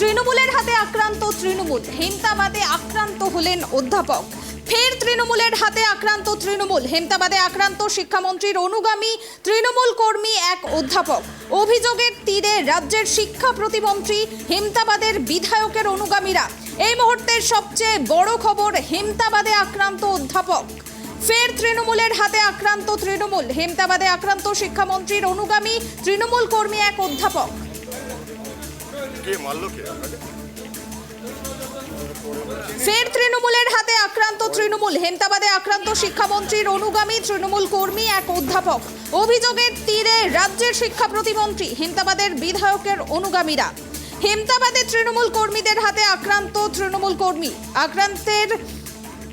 তৃণমূলের হাতে আক্রান্ত তৃণমূল, হেমতাবাদে আক্রান্ত হলেন অধ্যাপক। ফের তৃণমূলের হাতে আক্রান্ত তৃণমূল, হেমতাবাদে আক্রান্ত শিক্ষামন্ত্রীর অনুগামী তৃণমূল কর্মী এক অধ্যাপক। অভিযোগের তীরে রাজ্যের শিক্ষা প্রতিমন্ত্রী, হেমতাবাদের বিধায়কের অনুগামীরা। এই মুহূর্তের সবচেয়ে বড় খবর, হেমতাবাদে আক্রান্ত অধ্যাপক। ফের তৃণমূলের হাতে আক্রান্ত তৃণমূল, হেমতাবাদে আক্রান্ত শিক্ষামন্ত্রীর অনুগামী তৃণমূল কর্মী এক অধ্যাপক। কে মারলো কে? আপনাকে? ফের তৃণমূলের হাতে আক্রান্ত তৃণমূল হেমতাবাদে আক্রান্ত শিক্ষামন্ত্রীর অনুগামী তৃণমূল কর্মী এক অধ্যাপক। অভিযোগের তীরে রাজ্যের শিক্ষা প্রতিমন্ত্রী হেমতাবাদের বিধায়কের অনুগামীরা। হেমতাবাদে তৃণমূল কর্মীদের হাতে আক্রান্ত তৃণমূল কর্মী। আক্রান্তের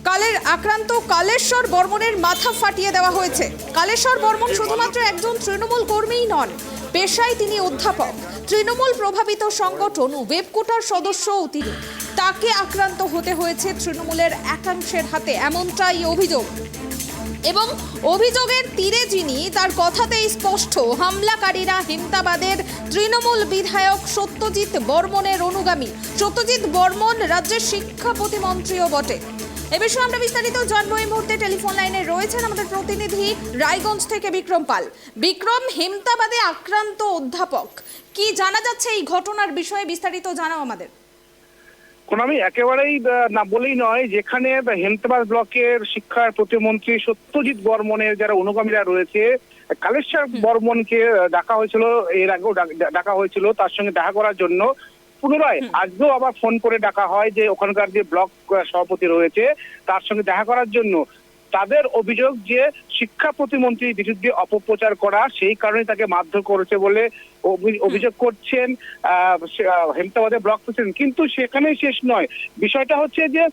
কালের আক্রান্ত কালেশ্বর বর্মনের মাথা ফাটিয়ে দেওয়া হয়েছে। কালেশ্বর বর্মন শুধুমাত্র একজন তৃণমূল কর্মীই নন পেশায় তিনি অধ্যাপক। তৃণমূল প্রভাবিত সংগঠন ওয়েবকোটার সদস্যও তিনি তাকে আক্রান্ত হতে হয়েছে তৃণমূলের একাংশের হাতে, এমনটাই অভিযোগ। এবং অভিযোগের তীরে যিনি, তার কথাতেই স্পষ্ট, হামলাকারীরা হেমতাবাদের তৃণমূল বিধায়ক সত্যজিৎ বর্মনের অনুগামী। সত্যজিৎ বর্মন রাজ্যের শিক্ষা প্রতিমন্ত্রীও বটে। এ বিষয়ে আমরা বিস্তারিত জানব এই মুহূর্তে। টেলিফোন লাইনে রয়েছেন আমাদের প্রতিনিধি রায়গঞ্জ থেকে বিক্রম পাল। বিক্রম, হেমতাবাদে আক্রান্ত অধ্যাপক। কি জানা যাচ্ছে এই ঘটনার বিষয়ে বিস্তারিত জানাও আমাদের। কোন আমি একেবারেই না বলেই নয় যেখানে হেমতাবাদ ব্লকের শিক্ষা প্রতিমন্ত্রী সত্যজিৎ বর্মনের যারা অনুগামীরা রয়েছে কালেশ্বর বর্মনকে ডাকা হয়েছিল এর আগেও ডাকা হয়েছিল তার সঙ্গে দেখা করার জন্য। পুনরায় আজকেও আবার ফোন করে ডাকা হয় যে ওখানকার যে ব্লক সভাপতি রয়েছে তার সঙ্গে দেখা করার জন্য। তাদের অভিযোগ যে শিক্ষা প্রতিমন্ত্রীর বিরুদ্ধে অপপ্রচার করা সেই কারণে তাকে মারধর করেছে বলে অভিযোগ করছেন হেমতাবাদের ব্লক প্রেসিডেন্ট। কিন্তু সেখানেই শেষ নয়। বিষয়টা হচ্ছে যে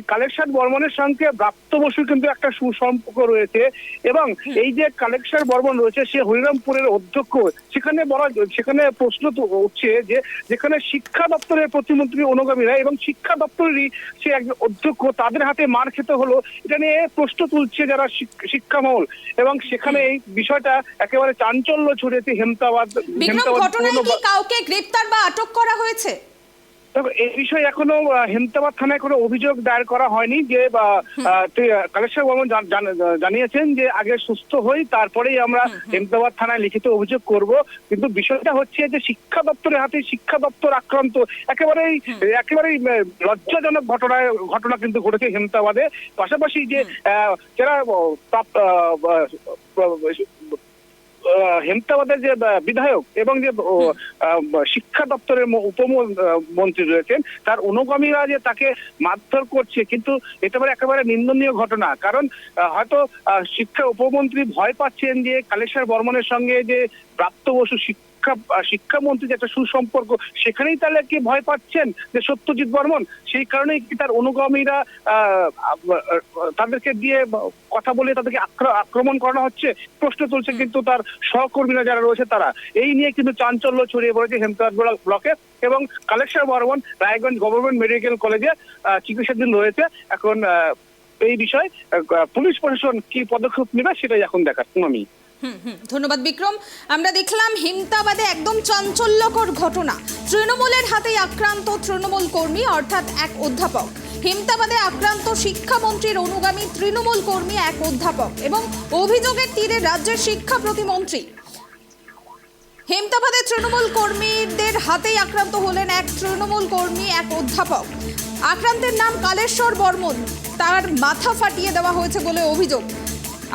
কালেকশন বর্মনের সঙ্গে ব্রাত্য বসুর কিন্তু একটা সুসম্পর্ক রয়েছে এবং এই যে কালেকশন বর্মন রয়েছে সে হরিরামপুরের অধ্যক্ষ। সেখানে বলা সেখানে প্রশ্ন উঠছে যে যেখানে শিক্ষা দপ্তরের প্রতিমন্ত্রী অনুগামীরা এবং শিক্ষা দপ্তরেরই সে একজন অধ্যক্ষ তাদের হাতে মার খেতে হলো। এটা নিয়ে প্রশ্ন তুলছে যারা শিক- শিক্ষা মহল এবং সেখানে এই বিষয়টা একেবারে চাঞ্চল্য ছড়িয়েছে হেমতাবাদ হেমতাবাদ ঘটনায় কাউকে গ্রেপ্তার বা আটক করা হয়েছে? দেখো এই বিষয়ে এখনও হেমতাবাদ থানায় কোনো অভিযোগ দায়ের করা হয়নি যে কালেশ্বর বর্মন জান- জান- জানিয়েছেন যে আগে সুস্থ হই তারপরেই আমরা হেমতাবাদ থানায় লিখিত অভিযোগ করব। কিন্তু বিষয়টা হচ্ছে যে শিক্ষা দপ্তরের হাতে শিক্ষা দপ্তর আক্রান্ত একেবারেই একেবারেই লজ্জাজনক ঘটনায় ঘটনা কিন্তু ঘটেছে হেমতাবাদে। পাশাপাশি যে আহ, যারা হেমতাবাদের যে বিধায়ক এবং যে শিক্ষা দপ্তরের উপমন্ত্রী রয়েছেন তার অনুগামীরা যে তাকে মারধর করছে কিন্তু এটা মানে একেবারে নিন্দনীয় ঘটনা। কারণ হয়তো আহ, শিক্ষা উপমন্ত্রী ভয় পাচ্ছেন যে কালেশ্বর বর্মনের সঙ্গে যে প্রাপ্ত বসু শিক্ষা আহ, শিক্ষামন্ত্রী যে একটা সুসম্পর্ক সেখানেই তাহলে কি ভয় পাচ্ছেন যে সত্যজিৎ বর্মন? সেই কারণেই কি তার অনুগামীরা তাদেরকে দিয়ে কথা বলে তাদেরকে আক্র- আক্রমণ করানো হচ্ছে? প্রশ্ন তুলছে কিন্তু তার সহকর্মীরা যারা রয়েছে তারা। এই নিয়ে কিন্তু চাঞ্চল্য ছড়িয়ে পড়েছে হেমতাবাদ ব্লক- এবং কালেশ্বর বর্মন রায়গঞ্জ গভর্নমেন্ট মেডিকেল কলেজে চিকিৎসাধীন রয়েছে। এখন এই বিষয়ে পুলিশ প্রশাসন কি পদক্ষেপ নেবে সেটাই এখন দেখার আমি। ধন্যবাদ, বিক্রম। আমরা দেখলাম হিমতাবাদে একদম চাঞ্চল্যকর ঘটনা। তৃণমূলের হাতেই আক্রান্ত তৃণমূল কর্মী, অর্থাৎ এক অধ্যাপক। হিমতাবাদে আক্রান্ত শিক্ষামন্ত্রীর অনুগামী তৃণমূল কর্মী এক অধ্যাপক এবং অভিযোগের তীরে রাজ্যের শিক্ষা প্রতিমন্ত্রী। হেমতাবাদে তৃণমূল কর্মীদের হাতেই আক্রান্ত হলেন এক তৃণমূল কর্মী, এক অধ্যাপক। আক্রান্তের নাম কালেশ্বর বর্মন। তার মাথা ফাটিয়ে দেওয়া হয়েছে বলে অভিযোগ।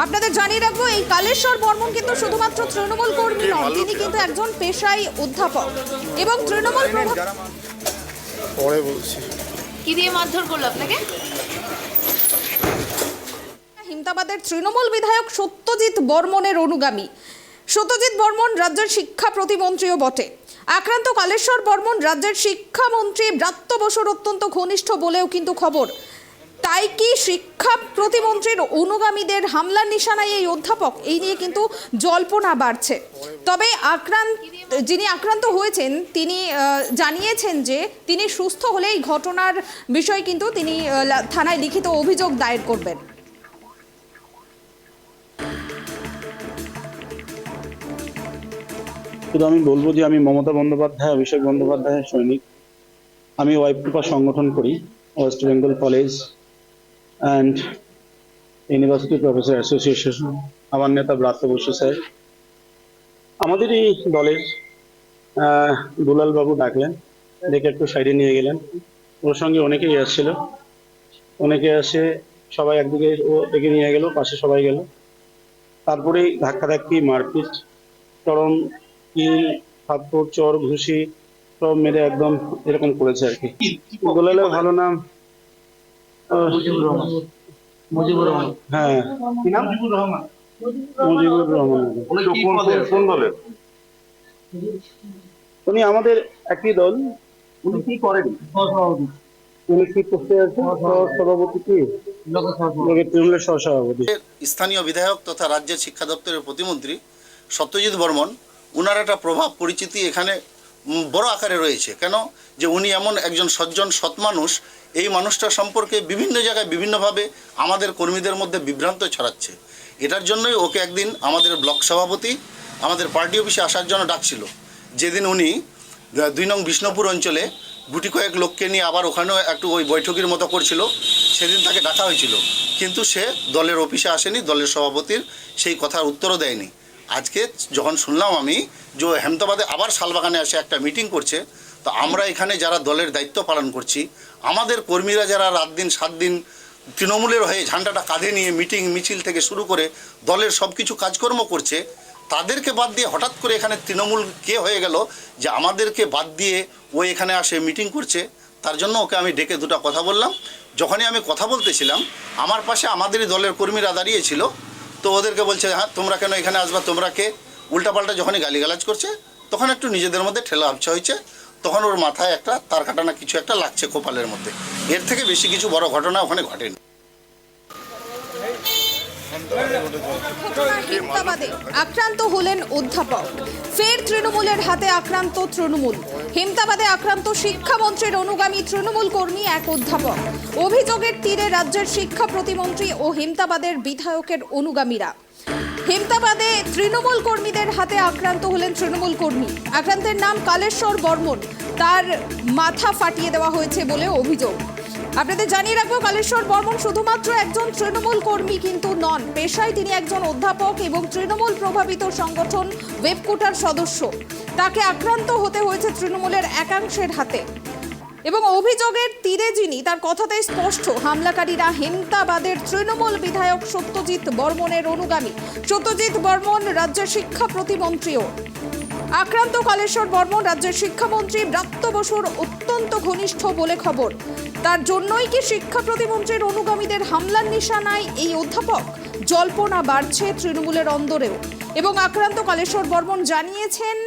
আপনাদের জানিয়ে রাখব এই কালেশ্বর বর্মন কিন্তু শুধুমাত্র তৃণমূল কর্মী নন তিনি কিন্তু একজন পেশায় অধ্যাপক। এবং তৃণমূল পরে বলছি। কি দিয়ে মারধর করল আপনাকে? হিমতাবাদের তৃণমূল বিধায়ক সত্যজিৎ বর্মনের অনুগামী। সত্যজিৎ বর্মন রাজ্যের শিক্ষা প্রতিমন্ত্রীও বটে। আক্রান্ত কালেশ্বর বর্মন রাজ্যের শিক্ষামন্ত্রী ব্রাত্য বসুর অত্যন্ত ঘনিষ্ঠ বলেও কিন্তু খবর। তাই কি শিক্ষা প্রতিমন্ত্রীর অনুগামীদের হামলার নিশানায় এই অধ্যাপক? এই নিয়ে কিন্তু জল্পনা বাড়ছে। তবে আক্রান্ত যিনি আক্রান্ত হয়েছেন, তিনি জানিয়েছেন যে তিনি সুস্থ হলে এই ঘটনার বিষয়ে কিন্তু তিনি থানায় লিখিত অভিযোগ দায়ের করবেন। শুধু আমি বলব যে আমি মমতা বন্দ্যোপাধ্যায়, অভিষেক বন্দ্যোপাধ্যায়ের সৈনিক। আমি ওয়াইফ সংগঠন করি, West Bengal college. And university professor association আমার নেতা ব্রাত্য বসু স্যার। আমাদের এই দলের দুলাল বাবু ডাকলেন ডেকে একটু সাইডে নিয়ে গেলেন। ওর সঙ্গে অনেকেই আসছিল। অনেকে আসে সবাই একদিকে ও ডেকে নিয়ে গেল, পাশে সবাই গেল। তারপরেই ধাক্কাধাক্কি, মারপিট, চরম কি থাপ্পড়, চর, ঘুষি, সব মেরে একদম এরকম করেছে আর কি। গোলালের ভালো নাম আহ, মুজিবুর রহমান। হ্যাঁ। কি নাম? মুজিবুর রহমান। মুজিবুর রহমান। উনি কোন পদে কোন- কোন দলের উনি আমাদের একই দল। উনি কি করেন? উনি কি করতে সভাপতি কি? লোক সহসভাপতি। লোকের তৃণমূলের সহসভাপতি। স্থানীয় বিধায়ক তথা রাজ্যের শিক্ষা দপ্তরের প্রতিমন্ত্রী সত্যজিৎ বর্মন উনার একটা প্রভাব পরিচিতি এখানে বড় আকারে রয়েছে। কেন? যে উনি এমন একজন সজ্জন, সৎ মানুষ, এই মানুষটা সম্পর্কে বিভিন্ন জায়গায় বিভিন্নভাবে আমাদের কর্মীদের মধ্যে বিভ্রান্ত ছড়াচ্ছে। এটার জন্যই ওকে একদিন আমাদের ব্লক সভাপতি, আমাদের পার্টি অফিসে আসার জন্য ডাকছিল। যেদিন উনি দুই নং বিষ্ণুপুর অঞ্চলে গুটি কয়েক লোককে নিয়ে আবার ওখানেও একটু ওই বৈঠকের মতো করছিল, সেদিন তাকে ডাকা হয়েছিল। কিন্তু সে দলের অফিসে আসেনি, দলের সভাপতির সেই কথার উত্তরও দেয়নি। আজকে যখন শুনলাম আমি যে ও হেমতাবাদে আবার শালবাগানে এসে একটা মিটিং করছে, তো আমরা এখানে যারা দলের দায়িত্ব পালন করছি, আমাদের কর্মীরা যারা রাত দিন, সাত দিন তৃণমূলের হয়ে ঝান্ডাটা কাঁধে নিয়ে মিটিং মিছিল থেকে শুরু করে দলের সব কিছু কাজকর্ম করছে, তাদেরকে বাদ দিয়ে হঠাৎ করে এখানে তৃণমূল কে হয়ে গেল যে আমাদেরকে বাদ দিয়ে ও এখানে আসে মিটিং করছে, তার জন্য ওকে আমি ডেকে দুটো কথা বললাম। যখনই আমি কথা বলতেছিলাম, আমার পাশে আমাদেরই দলের কর্মীরা দাঁড়িয়েছিল তো ওদেরকে বলছে হ্যাঁ তোমরা কেন এখানে আসবা? তোমরা কে? উল্টাপাল্টা যখনই গালিগালাজ করছে, তখন একটু নিজেদের মধ্যে ঠেলা আবছা হয়েছে। তখন ওর মাথায় একটা, তার কাটানা কিছু একটা লাগছে কপালের মধ্যে। এর থেকে বেশি কিছু বড় ঘটনা ওখানে ঘটেনি। আক্রান্ত হলেন অধ্যাপক। ফের তৃণমূলের হাতে আক্রান্ত তৃণমূল। হেমতাবাদে আক্রান্ত শিক্ষামন্ত্রীর অনুগামী তৃণমূল কর্মী এক অধ্যাপক। অভিযোগের তীরে রাজ্যের শিক্ষা প্রতিমন্ত্রী ও হেমতাবাদের বিধায়কের অনুগামীরা। হেমতাবাদে তৃণমূল কর্মীদের হাতে আক্রান্ত হলেন তৃণমূল কর্মী। আক্রান্তের নাম কালেশ্বর বর্মন। তার মাথা ফাটিয়ে দেওয়া হয়েছে বলে অভিযোগ। আপনাদের জানিয়ে রাখব, কালেশ্বর বর্মন শুধুমাত্র একজন তৃণমূল কর্মী কিন্তু নন, পেশায় তিনি একজন অধ্যাপক এবং তৃণমূল প্রভাবিত সংগঠন ওয়েবকোটার সদস্য। তাকে আক্রান্ত হতে হয়েছে তৃণমূলের একাংশের হাতে। এবং অভিযোগের তীরে যিনি, তার কথাতেই স্পষ্ট, হামলাকারীরা হেমতাবাদের তৃণমূল বিধায়ক সত্যজিৎ বর্মনের অনুগামী। সত্যজিৎ বর্মন রাজ্যের শিক্ষা প্রতিমন্ত্রীও। আক্রান্ত কালেশ্বর বর্মন রাজ্যের শিক্ষামন্ত্রী ব্রাত্য বসুর অত্যন্ত ঘনিষ্ঠ বলে খবর। তার জন্যই কি শিক্ষা প্রতিমন্ত্রীর অনুগামীদের হামলার নিশানায় এই অধ্যাপক? জল্পনা বাড়ছে তৃণমূলের অন্দরেও। এবং আক্রান্ত কালেশ্বর বর্মন জানিয়েছেন,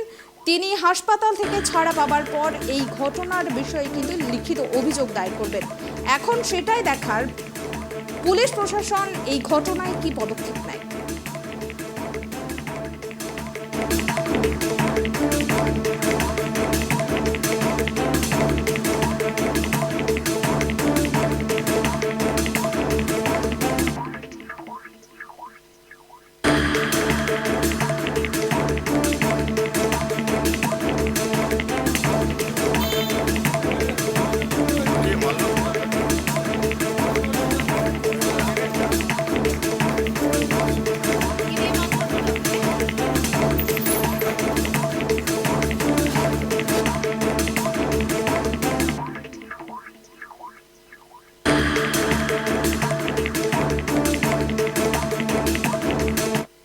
তিনি হাসপাতাল থেকে ছাড়া পাবার পর এই ঘটনার বিষয়ে কিন্তু লিখিত অভিযোগ দায়ের করবেন। এখন সেটাই দেখার, পুলিশ প্রশাসন এই ঘটনায় কি পদক্ষেপ নেয়?